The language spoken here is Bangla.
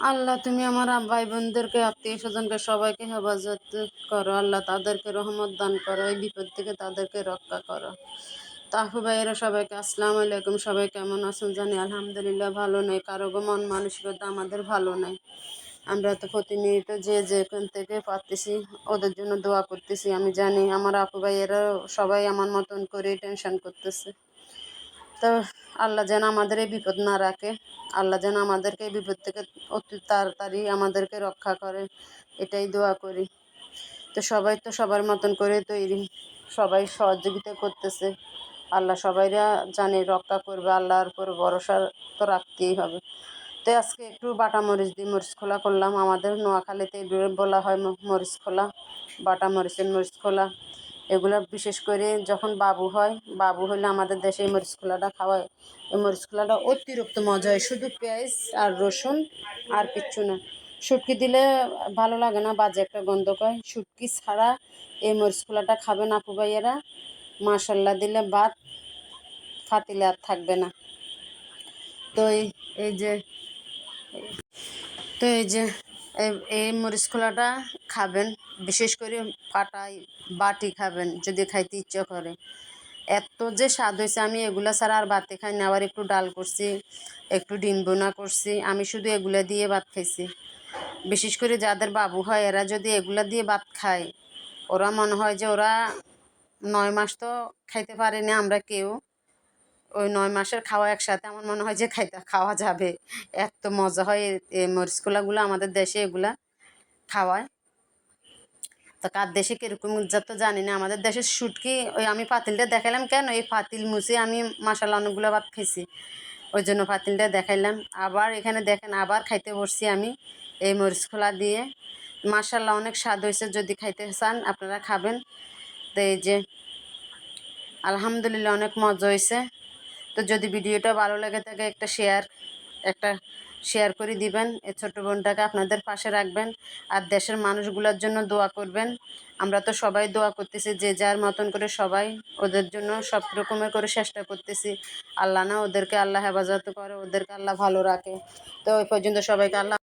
আল্লাহ, তুমি আমার ভাই বোনদেরকে আত্মীয় স্বজনকে সবাইকে হেফাজত করো। আল্লাহ, তাদেরকে রহমত দান করো, এই বিপদ থেকে তাদেরকে রক্ষা করো। তাহু ভাইয়েরা সবাইকে, আসসালামু আলাইকুম, সবাই কেমন আছেন জানি? আলহামদুলিল্লাহ, ভালো নেই। কারও মন মানসিকতা আমাদের ভালো নেই। আমরা তো প্রতিনিয়ত যে যেখান থেকে পারতেছি, ওদের জন্য দোয়া করতেছি। আমি জানি, আমার আপু ভাইয়েরা সবাই আমার মতন করে টেনশন করতেছে। তো আল্লাহ যেন আমাদের এই বিপদ না রাখে। আল্লাহ যেন আমাদেরকে এই বিপদ থেকে অতি তাড়াতাড়ি আমাদেরকে রক্ষা করে। এটাই দোয়া করি। তো সবাই তো সবার মতন করে তৈরি। সবাই সহযোগিতা করতেছে। আল্লাহ সবাইরা জানে, রক্ষা করবে। আল্লাহর উপর ভরসা তো রাখতেই হবে। তো আজকে একটু বাটা মরিচ দিয়ে মরিচ খোলা করলাম। আমাদের নোয়াখালীতে বলা হয় মরিচ খোলা বাটা মরিচের মরিচ খোলা। এগুলো বিশেষ করে যখন বাবু হয়, বাবু হলে আমাদের দেশে এই মরিচ খোলাটা খাওয়ায় এই মরিচ খোলাটা অতিরিক্ত মজা হয়, শুধু পেঁয়াজ আর রসুন আর কিচ্ছু না। শুটকি দিলে ভালো লাগে না, বাজে একটা গন্ধ কয় শুটকি ছাড়া এই মরিচ খোলাটা খাবেন আপু ভাইয়েরা। মাসাল্লা দিলে ভাত ফাতিলে আর থাকবে না। তো এই যে, তো এই যে, এই- এই মরিচ খোলাটা খাবেন, বিশেষ করে পাটাই বাটি খাবেন যদি খাইতে ইচ্ছা করে। এত যে স্বাদ হয়েছে আমি এগুলা ছাড়া আর ভাতে খাই না। আবার একটু ডাল করছি, একটু ডিম বোনা করছি, আমি শুধু এগুলা দিয়ে ভাত খাইছি। বিশেষ করে যাদের বাবু হয়, এরা যদি এগুলা দিয়ে ভাত খায়, ওরা মনে হয় যে ওরা নয় মাস তো খাইতে পারেনি আমরা কেউ। ওই নয় মাসের খাওয়া একসাথে আমার মনে হয় যে খাইতে, খাওয়া যাবে। এত মজা হয় এই মরিচকোলাগুলো আমাদের দেশে এগুলা খাওয়ায়। তো কার দেশে কীরকম যা তো জানি না। আমাদের দেশের শুটকি, ওই আমি পাতিলটা দেখালাম কেন? এই পাতিল মুছে আমি মশালা অনেকগুলো ভাত খেয়েছি ওই জন্য পাতিলটা দেখাইলাম। আবার এখানে দেখেন আবার খাইতে বসছি আমি এই মরিচ খোলা দিয়ে। মাসাল্লাহ অনেক স্বাদ হয়েছে যদি খাইতে চান, আপনারা খাবেন। তো এই যে আলহামদুলিল্লাহ অনেক মজা হয়েছে। তো যদি ভিডিওটা ভালো লাগে থাকে একটা শেয়ার একটা শেয়ার করে দিবেন। এই ছোট বোনটাকে আপনাদের পাশে রাখবেন আর দেশের মানুষগুলোর জন্য দোয়া করবেন। আমরা তো সবাই দোয়া করতেছি, যে যার মতন করে সবাই ওদের জন্য সব রকমের করে চেষ্টা করতেছি। আল্লাহ না ওদেরকে আল্লাহ হেফাজত করে, ওদেরকে আল্লাহ ভালো রাখে। তো ওই পর্যন্ত সবাইকে আল্লাহ